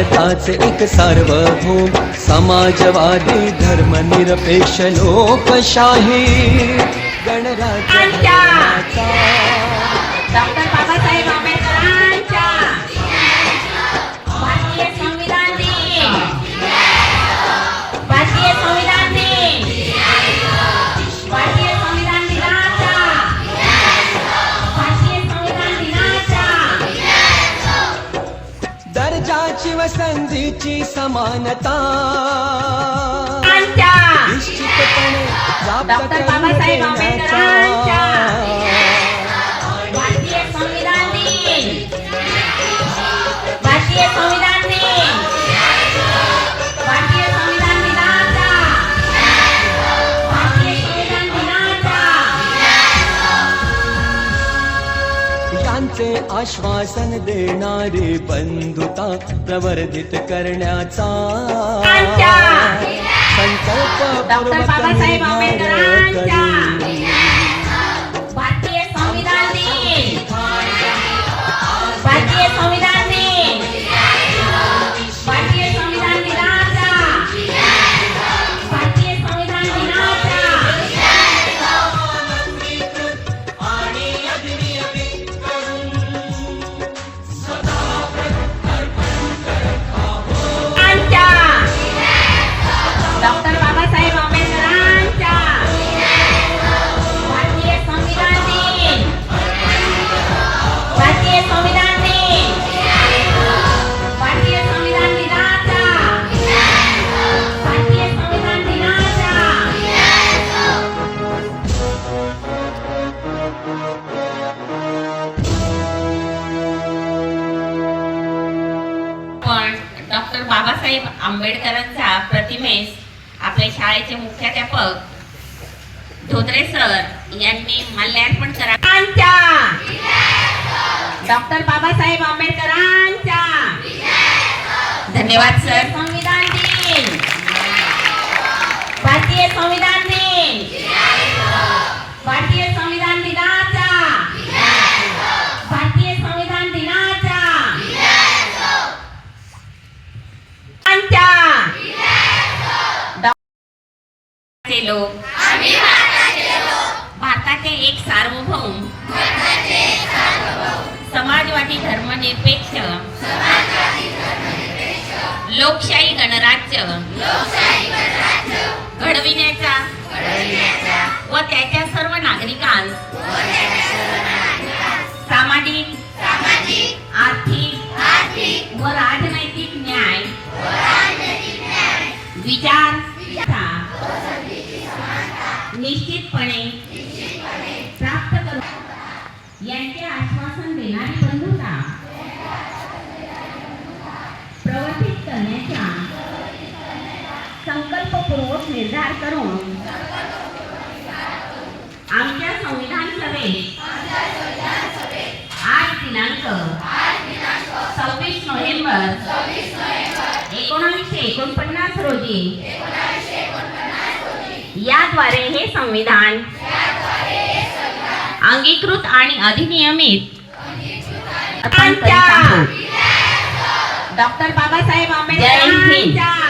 भारताचे एक सार्वभौम समाजवादी धर्मनिरपेक्ष लोकशाही गणराज्य समानता आमच्या निश्चितपणे प्राप्त डॉक्टर करून बाबासाहेब आश्वासन देणारे बंधुता प्रवर्धित करण्याचा. संकल्प डॉक्टर बाबासाहेब आंबेडकरांच्या प्रतिमेस आपल्या शाळेचे मुख्याध्यापक धोत्रे सर यांनी माल्यार्पण करा. आमच्या! डॉक्टर बाबासाहेब आंबेडकरांच्या! धन्यवाद सर. संविधान दिन! भारतीय संविधान दिन! भारतीय संविधान दिनाचा भारतीय संविधान दिनाचा आमच्या डॉ- लोक. भारताचे एक सार्वभौम. समाजवादी धर्मनिरपेक्ष. लोकशाही गणराज्य. घडविण्याचा. व त्याच्या सर्व नागरिकांस. सामाजिक. आर्थिक. व राजनैतिक न्याय. विचार. निश्चितपणे प्राप्त करू यांचे आश्वासन देणारी बंधुता प्रवर्तित करण्याचा संकल्पपूर्वक निर्धार करून आमच्या संविधान सभेत आज दिनांक सव्वीस नोव्हेंबर एकोणीसशे एकोणपन्नास रोजी याद्वारे हे संविधान अंगीकृत आणि अधिनियमित डॉक्टर बाबासाहेब. आंबेडकरांच्या